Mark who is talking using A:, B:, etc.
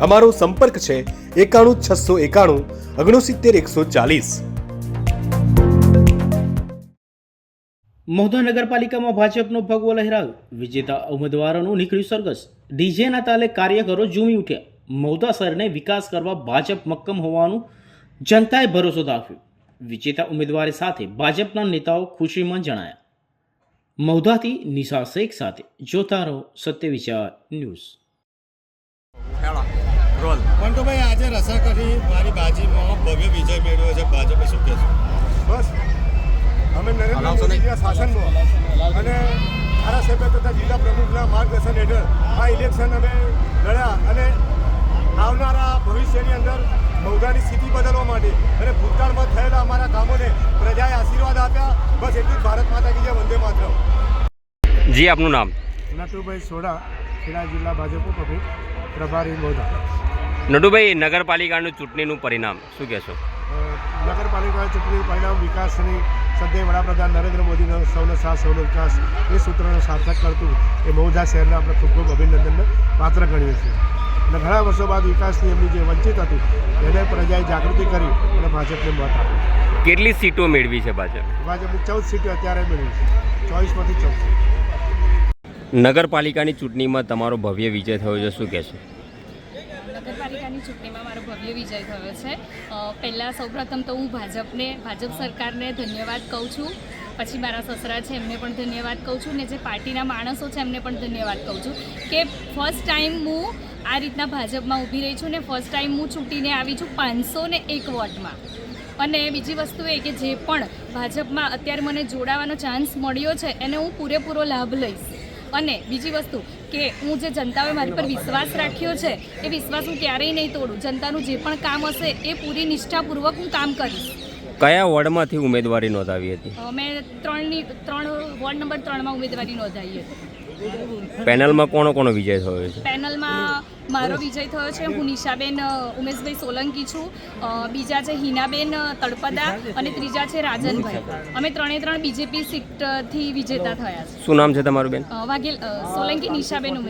A: અમારો સંપર્ક છે એકાણું છસો એકાણું ઓગણસિત્તેર એકસો ચાલીસ.
B: મહુધા નગરપાલિકામાં ભાજપનો ભગવો લહેરાયો. વિજેતા ઉમેદવારોનું નીકળ્યું સરઘસ. ડીજેના તાલે કાર્યકરો ઝૂમી ઉઠ્યા. મહુધા શહેરને વિકાસ કરવા ભાજપ મક્કમ હોવાનું જનતાએ ભરોસો દાખવ્યો. વિજેતા ઉમેદવારી સાથે ભાજપના નેતાઓ ખુશીમાં જણાયા. મહુધાથી નિશા શેખ સાથે જોતા રહો સત્ય વિચાર ન્યૂઝ
C: રોલ
D: મંટુભાઈ આજે રસાકરી મારી બાજીમાં ભવ્ય વિજય મેળવ્યો છે. ભાજપે શું કહેશો?
E: બસ. અમે નરેન્દ્ર. મોદીના શાસનમાં. અને ધારાસભ્ય તથા જિલ્લા પ્રમુખના માર્ગદર્શન હેઠળ આ ઇલેક્શન અમે લડ્યા અને આવનારા ભવિષ્યની અંદર મૌદાની સ્થિતિ બદલવા માટે અને ભૂતકાળમાં થયેલા અમારા કામોને પ્રજાએ આશીર્વાદ આપ્યા. બસ એટલું જ. ભારત માતા કી જય. વંદે માતરમ.
C: જી આપનું નામ?
E: નટુભાઈ સોડા ખેડા જિલ્લા ભાજપ પ્રભારી મોદા
C: નટુભાઈ નગરપાલિકાનું ચૂંટણીનું પરિણામ શું કહેશો?
E: નગરપાલિકા ચૂંટણી પરિણામ વિકાસની સદ્ય વડાપ્રધાન નરેન્દ્ર મોદીનો સૌનો સાથ સૌનો વિકાસ એ સૂત્રને સાર્થક કરતું એ મૌજા શહેરને આપણે ખૂબ ખૂબ અભિનંદનને પાત્ર ગણીએ છીએ. અને ઘણા વર્ષો બાદ વિકાસની એમની જે વંચિત હતું એને પ્રજાએ જાગૃતિ કરી અને ભાજપને મત આપ્યું.
C: કેટલી સીટો મેળવી છે ભાજપ?
E: ભાજપની ચૌદ સીટો અત્યારે મેળવી છે. ચોવીસમાંથી ચૌદ
C: નગરપાલિકાની ચૂંટણીમાં તમારો ભવ્ય વિજય થયો છે શું કહેશો?
F: નગરપાલિકાની ચૂંટણીમાં મારો ભવ્ય વિજય થયો છે. પહેલાં સૌપ્રથમ તો હું ભાજપને, ભાજપ સરકારને ધન્યવાદ કહું છું. પછી મારા સસરા છે, એમને પણ ધન્યવાદ કહું છું. ને જે પાર્ટીના માણસો છે, એમને પણ ધન્યવાદ કહું છું. કે ફર્સ્ટ ટાઈમ હું આ રીતના ભાજપમાં ઊભી રહી છું ને ફર્સ્ટ ટાઈમ હું ચૂંટીને આવી છું પાંચસો ને એક વોટમાં. અને બીજી વસ્તુ એ કે જે પણ ભાજપમાં અત્યારે મને જોડાવાનો ચાન્સ મળ્યો છે, એને હું પૂરેપૂરો લાભ લઈશ. અને બીજી વસ્તુ કે હું જે જનતાએ મારી પર વિશ્વાસ રાખ્યો છે એ વિશ્વાસ હું ક્યારેય નહીં તોડું. જનતાનું જે પણ કામ હશે એ પૂરી નિષ્ઠાપૂર્વક હું કામ કરીશ.
C: કયા વોર્ડમાંથી ઉમેદવારી નોંધાવી હતી?
F: મેં ત્રણની ત્રણ વોર્ડ નંબર ત્રણમાં ઉમેદવારી નોંધાવી હતી.
C: પેનલમાં કોનો કોનો વિજય થયો છે?
F: પેનલમાં મારો વિજય થયો છે. હું નિશાબેન ઉમેશભાઈ સોલંકી છું. બીજા છે હિનાબેન તળપદા અને ત્રીજા છે રાજનભાઈ. અમે ત્રણે ત્રણ બીજેપી સીટથી વિજેતા થયા છે.
C: શું નામ છે તમારું બેન?
F: વાઘેલ સોલંકી નિશાબેન ઉમેશ